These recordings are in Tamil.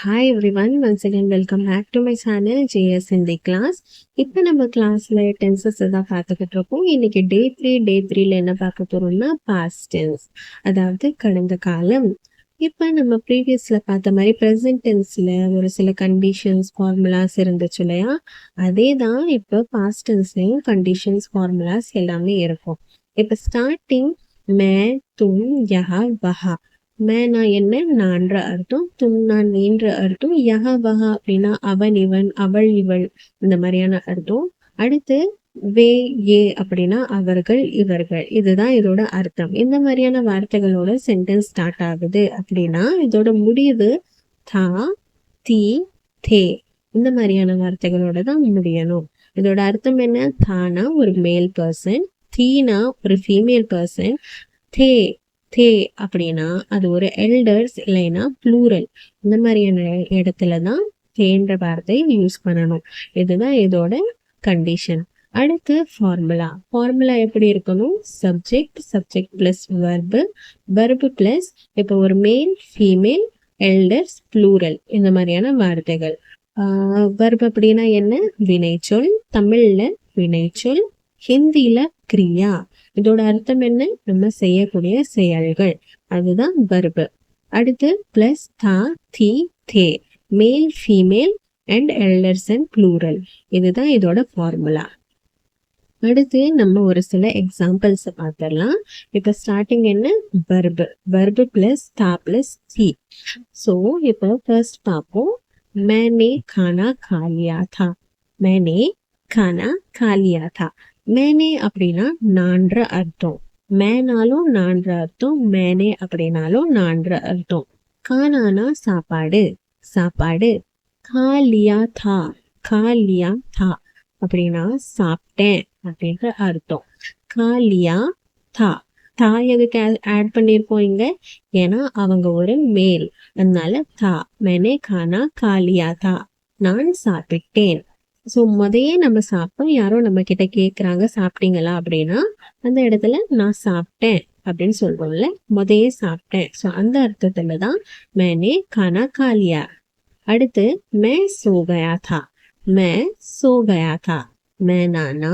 Hi everyone once again welcome back to my channel JS Hindi class இப்போ நம்ம கிளாஸில் டென்சஸ் தான் பார்த்துக்கிட்டு இருக்கோம். இன்னைக்கு டே த்ரீ டே த்ரீல என்ன பார்க்க போகிறோம்னா பாஸ்ட் டென்ஸ் அதாவது கடந்த காலம். இப்போ நம்ம ப்ரீவியஸில் பார்த்த மாதிரி ப்ரெசன்ட் டென்ஸில் ஒரு சில கண்டிஷன்ஸ் ஃபார்முலாஸ் இருந்துச்சு இல்லையா? அதே தான் இப்போ பாஸ்ட் டென்ஸ்லையும் கண்டிஷன்ஸ் ஃபார்முலாஸ் எல்லாமே இருக்கும். இப்போ ஸ்டார்டிங் மே தும் யஹா வஹா. மேனா என்ன? நான்ற அர்த்தம். தும் நான் என்ற அர்த்தம். யஹ வஹா அப்படின்னா அவன் இவன் அவள் இவள். இந்த மாதிரியான அர்த்தம். அடுத்து வே ஏ அப்படின்னா அவர்கள் இவர்கள். இதுதான் இதோட அர்த்தம். இந்த மாதிரியான வார்த்தைகளோட சென்டென்ஸ் ஸ்டார்ட் ஆகுது அப்படின்னா இதோட முடிவு தா தி தே. இந்த மாதிரியான வார்த்தைகளோட தான் முடியணும். இதோட அர்த்தம் என்ன? தானா ஒரு மேல் பர்சன் தீனா ஒரு ஃபீமேல் பர்சன் தே தே அப்படின்னா அது ஒரு எல்டர்ஸ் இல்லைன்னா ப்ளூரல் இந்த மாதிரியான இடத்துல தான் தேன்ற வார்த்தை யூஸ் பண்ணணும். இதுதான் இதோட கண்டிஷன் அடுத்து ஃபார்முலா ஃபார்முலா எப்படி இருக்கணும்? Subject subject plus verb verb plus இப்போ ஒரு மேல் ஃபீமேல் எல்டர்ஸ் ப்ளூரல் இந்த மாதிரியான வார்த்தைகள். வர்பு அப்படின்னா என்ன? வினைச்சொல் தமிழில் வினைச்சொல் ஹிந்தியில் கிரியா. இதோட அர்த்தம் என்ன? நம்ம செய்யக்கூடிய செயல்கள். அதுதான் வர்பு அடுத்து பிளஸ் தா தி தே male female and elders and plural இதுதான் இதோட ஃபார்முலா அடுத்து நம்ம ஒரு சில எக்ஸாம்பிள்ஸ் பார்த்துடலாம். இப்போ ஸ்டார்டிங் என்ன? வர்பு வர்பு பிளஸ் தா பிளஸ் தி ஸோ இப்போ ஃபர்ஸ்ட் பார்ப்போம். மேனே கானா காலியா தா மேனே கானா காலியா தா மேனே அப்படின்னா நான்ற அர்த்தம். மேனாலும் நான்ற அர்த்தம் மேனே அப்படின்னாலும் நான்ற அர்த்தம். கானானா சாப்பாடு. சாப்பாடு. காலியா தா. காலியா தா. அப்படின்னா சாப்பிட்டேன் அப்படின்ற அர்த்தம். காலியா தா. தா எதுக்கு ஆட் பண்ணியிருக்கோம் இங்க? ஏன்னா அவங்க ஒரு மேல். அதனால தா. மேனே கானா காலியா தா. நான் சாப்பிட்டேன். ஸோ முதையே நம்ம சாப்பிட்டோம். யாரோ நம்ம கிட்ட கேட்குறாங்க சாப்பிட்டீங்களா அப்படின்னா அந்த இடத்துல நான் சாப்பிட்டேன் அப்படின்னு சொல்றோம்ல. முதையே சாப்பிட்டேன். ஸோ அந்த அர்த்தத்துல தான் மேனே கானா காலியா. அடுத்து மே சோகயா தா மே சோகயா தா மே நானா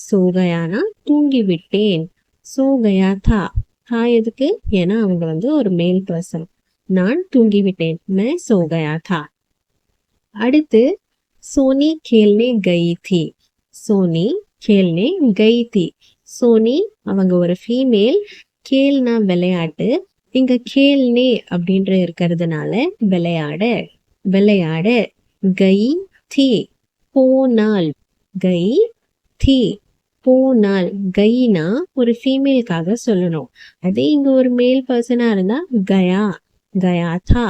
சோகயானா தூங்கி விட்டேன் சோகயா தா தா எதுக்கு? ஏன்னா அவங்க வந்து ஒரு மேல் பர்சன் நான் தூங்கி விட்டேன் மே சோகயா தா அடுத்து सोनी खेलने गई थी சோனி கேல்னே கை தி சோனி அவங்க ஒரு ஃபீமேல் கேல்னா விளையாட்டு இங்க கேல்னே அப்படின்ற இருக்கிறதுனால விளையாட விளையாட கை தி போனால் கை தி போனால் கைனா ஒரு ஃபீமேலுக்காக சொல்லணும் அதே இங்க ஒரு மேல் பர்சனா இருந்தா கயா கயா தா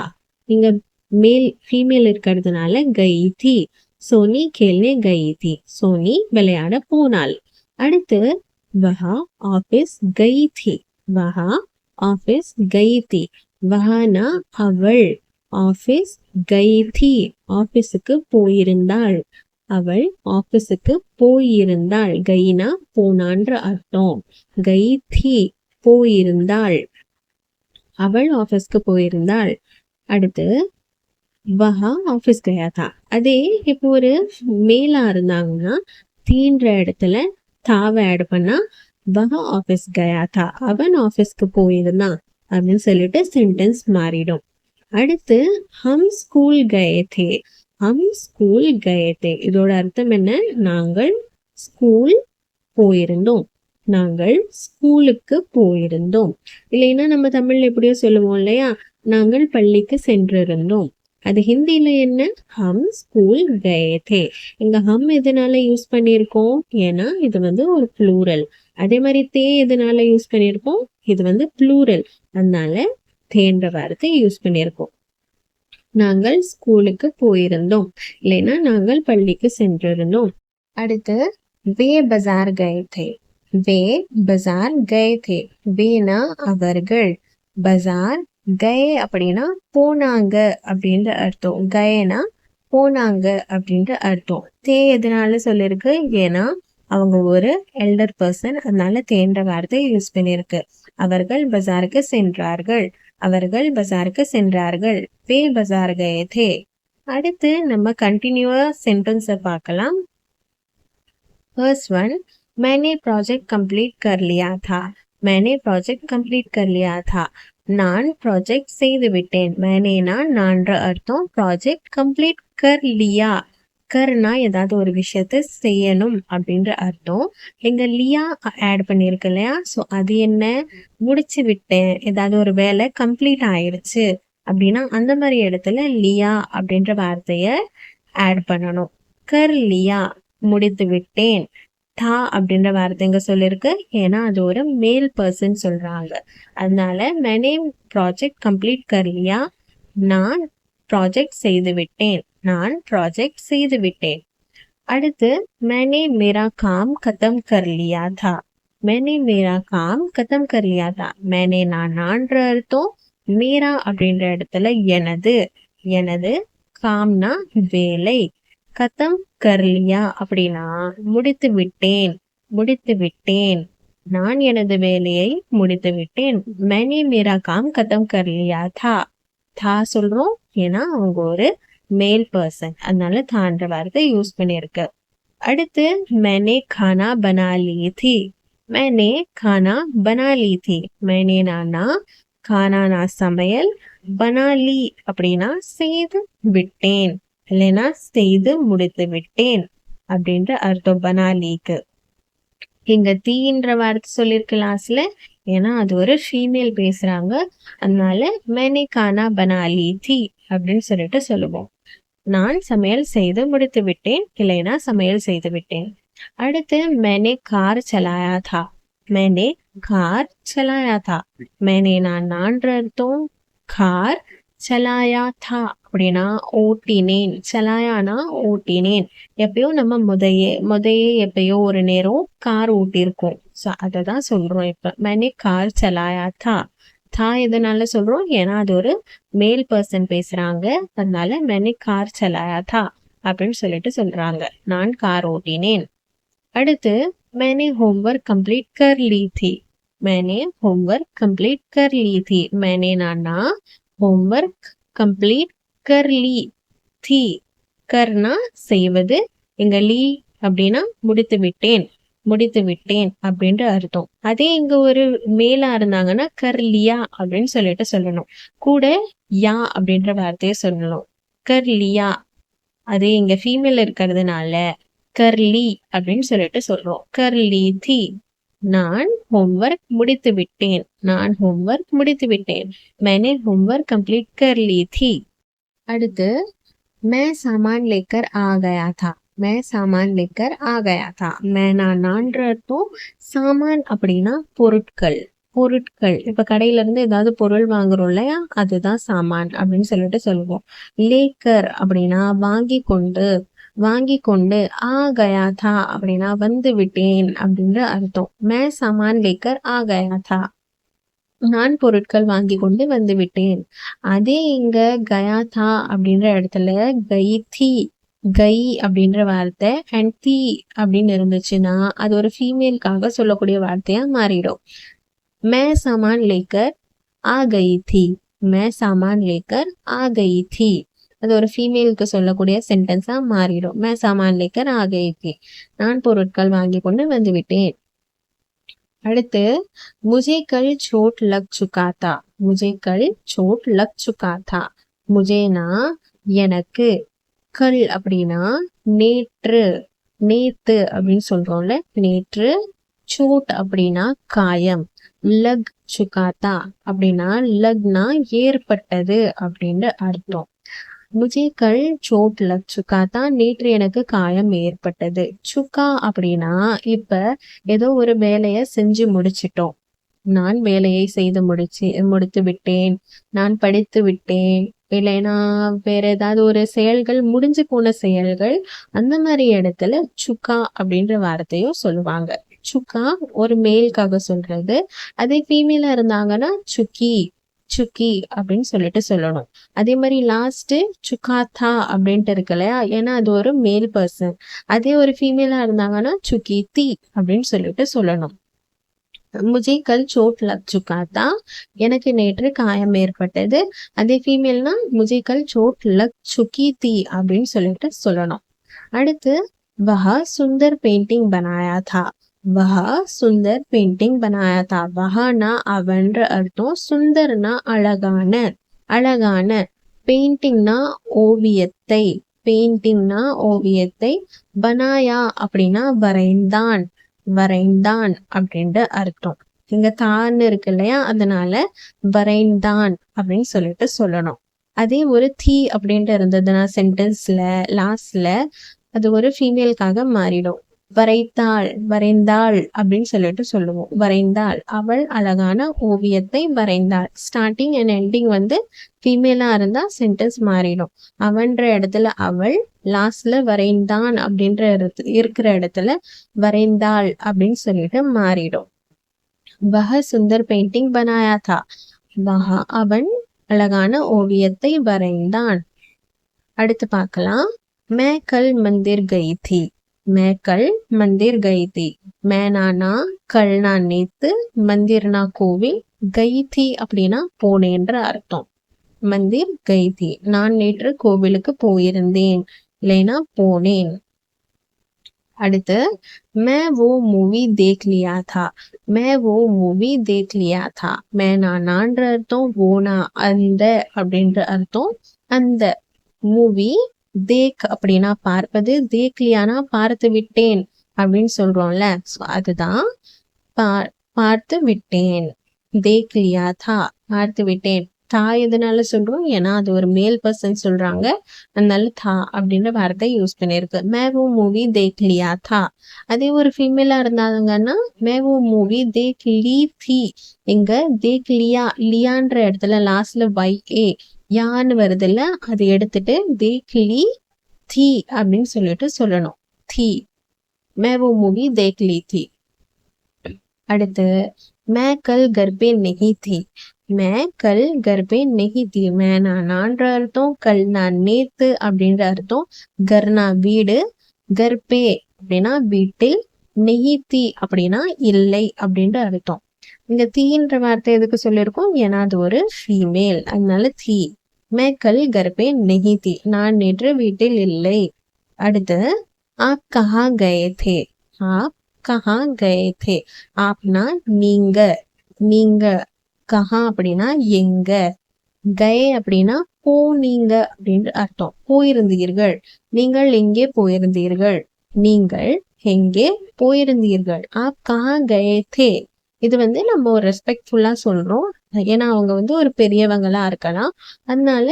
இங்க மேல் ஃபீமேல் இருக்கிறதுனால கைதி சோனி கேள்னே கைதி சோனி விளையாட போனாள் அடுத்து வஹா ஆபீஸ் கைதி வஹா ஆபீஸ் கைதி வஹானா அவள் ஆபீஸ் கைதி ஆபீஸுக்கு போயிருந்தாள். அவள் ஆபீஸுக்கு போயிருந்தாள். கைனா போனான்ற அர்த்தம். கை தி போயிருந்தாள். அவள் ஆபீஸ்க்கு போயிருந்தாள். அடுத்து வஹா ஆஃபீஸ் கயாதா அதே இப்போ ஒரு மேலா இருந்தாங்கன்னா தீன்ற இடத்துல தாவை ஆட் பண்ணா வஹா ஆஃபீஸ் கயாதா அவன் ஆஃபீஸ்க்கு போயிருந்தான் அப்படின்னு சொல்லிட்டு சென்டென்ஸ் மாறிடும். அடுத்து ஹம் ஸ்கூல் கயத்தே. ஹம் ஸ்கூல் கயத்தே. இதோட அர்த்தம் என்ன? நாங்கள் ஸ்கூல் போயிருந்தோம். நாங்கள் ஸ்கூலுக்கு போயிருந்தோம். இல்லைன்னா நம்ம தமிழ்ல எப்படியோ சொல்லுவோம் இல்லையா? நாங்கள் பள்ளிக்கு சென்றிருந்தோம். அது ஹிந்தியில் என்ன? ஹம் ஸ்கூல் கயே தே இங்கே ஹம் எதனால யூஸ் பண்ணியிருக்கோம்? ஏன்னா இது வந்து ஒரு ப்ளூரல் அதே மாதிரி தே எதனால யூஸ் பண்ணியிருக்கோம்? இது வந்து ப்ளூரல் அதனால தேன்ற வார்த்தை யூஸ் பண்ணியிருக்கோம். நாங்கள் ஸ்கூலுக்கு போயிருந்தோம். இல்லைன்னா நாங்கள் பள்ளிக்கு சென்றிருந்தோம். அடுத்து வே பஜார் கயதே வே பஜார் தே வேனா அவர்கள். பஜார் கய அப்படின்னா போனாங்க அப்படின்ற அர்த்தம் கயனா போனாங்க அப்படின்ற அர்த்தம் தே எதனால சொல்லிருக்கு ஏன்னா அவங்க ஒரு எல்டர் பர்சன் அதனால தேன்ற வார்த்தை யூஸ் பண்ணியிருக்கு அவர்கள் பஜாருக்கு சென்றார்கள் அவர்கள் பஜாருக்கு சென்றார்கள் வே பஜார் கயே தே அடுத்து நம்ம கண்டினியூவா சென்டென்ஸை பார்க்கலாம் फर्स्ट वन मैंने प्रोजेक्ट कंप्लीट कर लिया था मैंने प्रोजेक्ट कंप्लीट कर लिया था நான் ப்ராஜெக்ட் செய்து விட்டேன் மேனேனா நான்ற அர்த்தம் ப்ராஜெக்ட் கம்ப்ளீட் கர் லியா கர்னா ஏதாவது ஒரு விஷயத்த செய்யணும் அப்படின்ற அர்த்தம். எங்க லியா ஆட் பண்ணியிருக்கு இல்லையா? ஸோ அது என்ன? முடிச்சு விட்டேன். ஏதாவது ஒரு வேலை கம்ப்ளீட் ஆயிடுச்சு அப்படின்னா அந்த மாதிரி இடத்துல லியா அப்படின்ற வார்த்தைய ஆட் பண்ணணும். கர் லியா முடித்து விட்டேன். தா அப்படின்ற வார்த்தைங்க சொல்லியிருக்கு ஏன்னா அது ஒரு மேல் பர்சன் சொல்கிறாங்க அதனால மெனே ப்ராஜெக்ட் கம்ப்ளீட் கரலியா நான் ப்ராஜெக்ட் செய்து விட்டேன். நான் ப்ராஜெக்ட் செய்து விட்டேன். அடுத்து மேனே மேரா காம் கதம் கர்லியா தா. மேனே மேரா காம் கதம் கரலியா தா. மேனே நான் நான்ற அர்த்தம் மேரா அப்படின்ற இடத்துல எனது. எனது காம்னா வேலை. கதம் கர்லியா அப்படின்னா முடித்து விட்டேன் முடித்து விட்டேன். நான் எனது வேலையை முடித்து விட்டேன். மேனி மேரா காம் கதம் கர்லியா தா. தா சொல்றோம் ஏன்னா அவங்க ஒரு மேல் பர்சன் அதனால தான்ற வார்த்தை யூஸ் பண்ணியிருக்கு. அடுத்து மேனே கானா பனாலி தி மேனே கானா பனாலி தி மேனே நானா கானா நான் சமையல். பனாலி அப்படின்னா செய்து விட்டேன். இல்லைன்னா செய்து முடித்து விட்டேன் அப்படின்ற அர்த்தம் பனாலிக்கு. இங்க தீன்ற வார்த்தை சொல்லியிருக்கு லாஸ்ட்ல ஏன்னா அது ஒரு ஃபீமேல் பேசுறாங்க. அதனால மேனே கானா பனாலி தீ அப்படின்னு சொல்லிட்டு சொல்லுவோம். நான் சமையல் செய்து முடித்து விட்டேன். இல்லைன்னா சமையல் செய்து விட்டேன். அடுத்து மேனே கார் சலாயா தா மேனே கார் சலாயா தா மேனே நான் நான்ற அர்த்தம் கார் சலாயா தா அப்படின்னா ஓட்டினேன் சலாயானா ஓட்டினேன் எப்பயோ நம்ம முதைய முதையே எப்பயோ ஒரு நேரம் கார் ஓட்டியிருக்கோம் ஸோ அதை தான் சொல்கிறோம் இப்போ. மனே கார் சலாயா தா. தா எதனால சொல்கிறோம் ஏன்னா அது ஒரு மேல் பர்சன் பேசுகிறாங்க அதனால மேனே கார் சலாயா தா அப்படின்னு சொல்லிட்டு சொல்கிறாங்க நான் கார் ஓட்டினேன். அடுத்து மேனே ஹோம்ஒர்க் கம்ப்ளீட் கர் லீ தி மேனே ஹோம்ஒர்க் கம்ப்ளீட் கர் லீ தி மேனே நான்னா ஹோம்ஒர்க் கம்ப்ளீட் கர்லி. தி. கர்னா செய்வது. எங்கள் லீ அப்படின்னா முடித்து விட்டேன் முடித்து விட்டேன் அப்படின்ற அர்த்தம். அதே இங்க ஒரு மேலா இருந்தாங்கன்னா கர்லியா அப்படின்னு சொல்லிட்டு சொல்லணும். கூட யா அப்படின்ற வார்த்தையை சொல்லணும். கர்லியா. அதே இங்க ஃபீமேல் இருக்கிறதுனால கர்லி அப்படின்னு சொல்லிட்டு சொல்றோம். கர்லி தி. நான் होमवर्क முடித்து விட்டேன் நான் होमवर्क முடித்து விட்டேன் मैंने होमवर्क कंप्लीट कर ली थी அடுத்து मैं सामान लेकर आ गया था मैं सामान लेकर आ गया था मैं நான் நான்ற அர்த்தம் சாமான் அப்படின்னா பொருட்கள் பொருட்கள் இப்ப கடையில இருந்து ஏதாவது பொருள் வாங்குறோம் இல்லையா அதுதான் சாமான் அப்படின்னு சொல்லிட்டு சொல்லுவோம் லேக்கர் அப்படின்னா வாங்கி கொண்டு வாங்கி கொண்டு ஆ கயா தா அப்படின்னா வந்து விட்டேன் அப்படின்ற அர்த்தம். மே சாமான் லேக்கர் ஆ கயா தா நான் பொருட்கள் வாங்கி கொண்டு வந்து விட்டேன். அதே இங்க கயா தா அப்படின்ற இடத்துல கை தி கை அப்படின்ற வார்த்தை அண்ட் தி அப்படின்னு இருந்துச்சுன்னா அது ஒரு ஃபீமேலுக்காக சொல்லக்கூடிய வார்த்தையா மாறிடும். மே சாமான் லேக்கர் ஆ கை தி மே சாமான் லேக்கர் ஆ கை தி அது ஒரு ஃபீமேலுக்கு சொல்லக்கூடிய சென்டென்ஸாக மாறிடும். மே சாமான் லேக்கர் ஆகேக்கு நான் பொருட்கள் வாங்கி கொண்டு வந்து விட்டேன் அடுத்து முஜே சோட் லக் சுகாத்தா. முஜே சோட் லக் சுகாத்தா. முஜேனா எனக்கு கல் அப்படின்னா நேற்று நேத்து அப்படின்னு சொல்றோம்ல நேற்று சோட் அப்படின்னா காயம். லக் சுகாத்தா அப்படின்னா லக்னா ஏற்பட்டது அப்படின்னு அர்த்தம். முஜே கல் சோட் லக் நேற்று எனக்கு காயம் ஏற்பட்டது. சுக்கா அப்படின்னா இப்ப ஏதோ ஒரு வேலைய செஞ்சு முடிச்சிட்டோம். நான் வேலையை செய்து முடிச்சு முடித்து விட்டேன். நான் படித்து விட்டேன். இல்லைன்னா வேற ஏதாவது ஒரு செயல்கள் முடிஞ்சு போன செயல்கள் அந்த மாதிரி இடத்துல சுக்கா அப்படின்ற வார்த்தையும் சொல்லுவாங்க. சுக்கா ஒரு மேலுக்காக சொல்றது. அதே ஃபீமேலா இருந்தாங்கன்னா சுக்கி. சுக்கி அப்படின்னு சொல்லிட்டு சொல்லணும். அதே மாதிரி லாஸ்ட் சுக்காத்தா அப்படின்ட்டு இருக்கு இல்லையா? ஏன்னா அது ஒரு மேல் பர்சன் அதே ஒரு ஃபீமேலா இருந்தாங்கன்னா சுக்கி தி அப்படின்னு சொல்லிட்டு சொல்லணும். முஜே கல் சோட் லக் சுக்கா எனக்கு நேற்று காயம் ஏற்பட்டது. அதே ஃபீமேல்னா முஜே கல் சோட் லக் சுக்கி தி அப்படின்னு சொல்லிட்டு சொல்லணும். அடுத்து வஹா சுந்தர் பெயிண்டிங் பனாயா தா வஹ சுந்தர் பெயிண்டிங் பனாயா தா வஹனா அவன்ற அர்த்தம் சுந்தர்னா அழகான அழகான பெயிண்டிங்னா ஓவியத்தை பெயிண்டிங்னா ஓவியத்தை பனாயா அப்படின்னா வரைந்தான் வரைந்தான் அப்படின்ற அர்த்தம் இங்க தான் இருக்கு இல்லையா? அதனால வரைந்தான் அப்படின்னு சொல்லிட்டு சொல்லணும். அதே ஒரு தீ அப்படின்ட்டு இருந்ததுன்னா சென்டென்ஸ்ல லாஸ்ட்ல அது ஒரு ஃபீமேலுக்காக மாறிடும். வரைத்தாள் வரைந்தாள் அப்படின்னு சொல்லிட்டு சொல்லுவோம். வரைந்தாள். அவள் அழகான ஓவியத்தை வரைந்தாள். ஸ்டார்டிங் அண்ட் எண்டிங் வந்து ஃபீமேலா இருந்தா சென்டென்ஸ் மாறிடும். அவன்ற இடத்துல அவள் லாஸ்ட்ல வரைந்தான் அப்படின்ற இருக்கிற இடத்துல வரைந்தாள் அப்படின்னு சொல்லிட்டு மாறிடும். வஹ சுந்தர் பெயிண்டிங் பனாயா தா வஹ அவன் அழகான ஓவியத்தை வரைந்தான். அடுத்து பார்க்கலாம். மே கல் மந்திர் கை தி மே கல் மந்திர் கை தி மேனானா கல்னா நேத்து மந்திர்னா கோவில் கைதி அப்படின்னா போனேன்ற அர்த்தம். மந்திர் கைதி. நான் நேற்று கோவிலுக்கு போயிருந்தேன். இல்லைனா போனேன். அடுத்து மே ஓ மூவி தேக் லியா தா மே ஓ மூவி தேக் லியா தா மே நான்ற அர்த்தம் ஓனா அந்த அப்படின்ற அர்த்தம் அந்த மூவி தேக் அப்படின்னா பார்ப்பது தேக்லியானா பார்த்து விட்டேன் அப்படின்னு சொல்றோம்ல. அதுதான் பார்த்து விட்டேன். தேக்லியா தா பார்த்து விட்டேன். தா எதனால சொல்றோம்? ஏன்னா அது ஒரு மேல் பர்சன் சொல்றாங்க. அதனால தா அப்படின்ற வார்த்தை யூஸ் பண்ணியிருக்கு. மேவோ மூவி தேக்லியா தா. அதே ஒரு ஃபீமேலா இருந்தாங்கன்னா மேவோ மூவி தேக் லீ தி. இங்க தேக் லியா லியான்ற இடத்துல லாஸ்ட்ல வை ஏ யான்னு வருதுல்ல அதை எடுத்துட்டு தி கிளி தீ அப்படின்னு சொல்லிட்டு சொல்லணும். தீ மேவோ மூவி தேக்லி தீ அடுத்து மே கல் கர்ப்பே நெகி தி மே கல் கர்ப்பே நெகி தி மே நான்ற அர்த்தம் கல் நான் நேத்து அப்படின்ற அர்த்தம். கர்னா வீடு கர்ப்பே அப்படின்னா வீட்டில் நெகித்தி அப்படின்னா இல்லை அப்படின்ற அர்த்தம். இங்க தீன்ற வார்த்தை எதுக்கு சொல்லியிருக்கோம்? ஏன்னா அது ஒரு ஃபீமேல் அதனால தீ மேக்கல் கர்ப்பே நெகிதி நான் நேற்று வீட்டில் இல்லை. அடுத்து ஆப் கஹா கயே தே. ஆப் கஹா கயே தே. ஆப்னா நீங்க. நீங்க. கஹா அப்படின்னா எங்க. கயே அப்படின்னா போனீங்க அப்படின்ற அர்த்தம். போயிருந்தீர்கள். நீங்கள் எங்கே போயிருந்தீர்கள்? நீங்கள் எங்கே போயிருந்தீர்கள்? ஆப் கஹா கயே தே. இது வந்து நம்ம ஒரு ரெஸ்பெக்ட்ஃபுல்லாக சொல்கிறோம் ஏன்னா அவங்க வந்து ஒரு பெரியவங்களாக இருக்கலாம். அதனால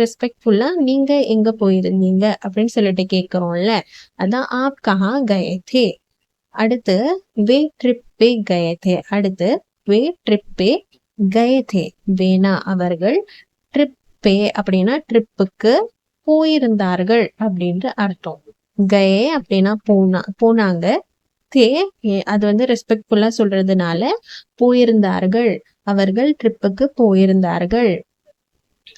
ரெஸ்பெக்ட்ஃபுல்லாக நீங்கள் எங்கே போயிருந்தீங்க? அப்படின்னு சொல்லிட்டு கேட்குறோம்ல அதான் ஆப் கஹா கயே அடுத்து வே ட்ரிப்பே கயதே. அடுத்து வே ட்ரிப்பே கயதே. வேணா அவர்கள் ட்ரிப்பே அப்படின்னா ட்ரிப்புக்கு போயிருந்தார்கள் அப்படின்ற அர்த்தம். கயே அப்படின்னா போனா போனாங்க. தே அது வந்து ரெஸ்பெக்ட்ஃபுல்லாக சொல்றதுனால போயிருந்தார்கள். அவர்கள் ட்ரிப்புக்கு போயிருந்தார்கள்.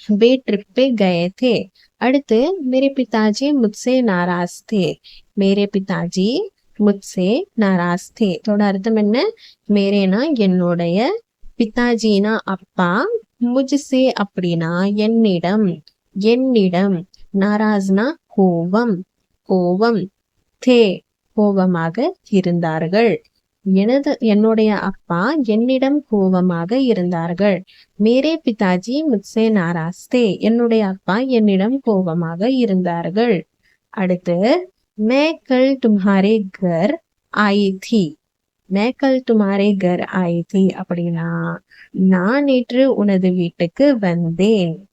வே ட்ரிப்பே கயே அடுத்து மேரே பிதாஜி முத்சே நாராஸ்தே. மேரே பிதாஜி முத்சே நாராஸ் தே இதோட அர்த்தம் என்ன? மேரேனா என்னுடைய பிதாஜினா அப்பா முஜ்சே அப்படின்னா என்னிடம் என்னிடம். நாராஸ்னா கோவம் கோவம். தே கோபமாக இருந்தார்கள். எனது என்னுடைய அப்பா என்னிடம் கோபமாக இருந்தார்கள். மேரே பிதாஜி முத்சே நாராஸ்தே என்னுடைய அப்பா என்னிடம் கோபமாக இருந்தார்கள். அடுத்து மேக்கல் கல் தும்ஹாரே கர் ஆயி மேக்கல் மே துமாரே கர் ஆயி அப்படின்னா நான் நேற்று உனது வீட்டுக்கு வந்தேன்.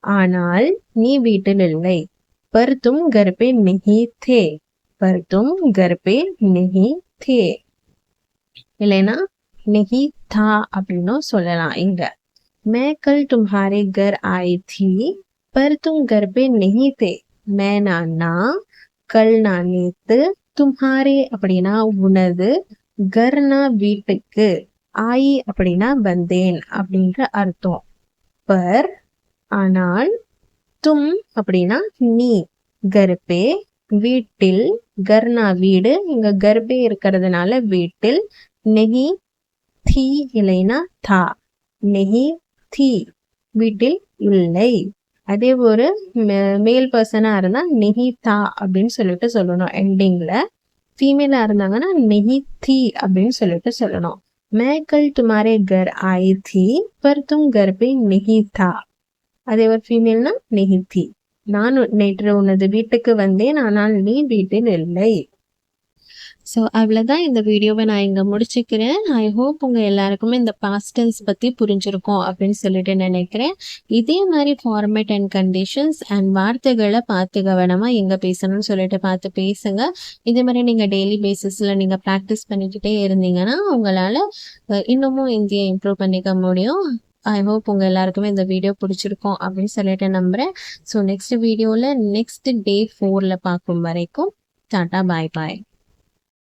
ஆனால் நீ வீட்டில் இல்லை. பருத்தும் தும் கர்பே மிகி தே पर तुम घर पे नहीं थे இல்லைன்னா நெகி தா அப்படின்னும் சொல்லலாம் இங்க मैं कल तुम्हारे घर आई थी पर तुम घर पे नहीं थे मैं நானா கல் நான் நேத்து தும்ஹாரே அப்படின்னா உனது கர்னா வீட்டுக்கு ஆயி அப்படின்னா வந்தேன் அப்படின்ற அர்த்தம் பர் ஆனால் தும் அப்படின்னா நீ கர்ப்பே வீட்டில் கர்னா வீடு இங்க கர்ப்பே இருக்கிறதுனால வீட்டில் நெஹி தி இல்லைன்னா தா நெஹி தி வீட்டில் இல்லை அதே ஒரு மேல் பர்சனாக இருந்தால் நெஹி தா அப்படின்னு சொல்லிட்டு சொல்லணும் எண்டிங்கில் ஃபீமேலாக இருந்தாங்கன்னா நெஹி தி அப்படின்னு சொல்லிட்டு சொல்லணும் मैं कल तुम्हारे घर आई थी पर तुम घर पे नहीं था அதே ஒரு ஃபீமேல்னா நெஹி தி நான் நேற்று உனது வீட்டுக்கு வந்தேன் ஆனால் நீ வீட்டில் இல்லை. ஸோ அவ்வளோதான் இந்த வீடியோவை நான் இங்கே முடிச்சுக்கிறேன். ஐ ஹோப் உங்கள் எல்லாருக்குமே இந்த பாஸ்டன்ஸ் பற்றி புரிஞ்சிருக்கும் அப்படின்னு சொல்லிட்டு நினைக்கிறேன். இதே மாதிரி ஃபார்மேட் அண்ட் கண்டிஷன்ஸ் அண்ட் வார்த்தைகளை பார்த்து கவனமாக எங்கே பேசணும்னு சொல்லிட்டு பார்த்து பேசுங்க. இதே மாதிரி நீங்கள் டெய்லி பேசிஸில் நீங்கள் ப்ராக்டிஸ் பண்ணிக்கிட்டே இருந்தீங்கன்னா உங்களால் இன்னமும் இந்தியை இம்ப்ரூவ் பண்ணிக்க முடியும். ஐ ஹோப் உங்கள் எல்லாருக்குமே இந்த வீடியோ பிடிச்சிருக்கும் அப்படின்னு சொல்லிட்டு நம்புகிறேன் ஸோ நெக்ஸ்ட் வீடியோவில் நெக்ஸ்ட் டே ஃபோரில் பார்க்கும் வரைக்கும் டாட்டா பாய் பாய்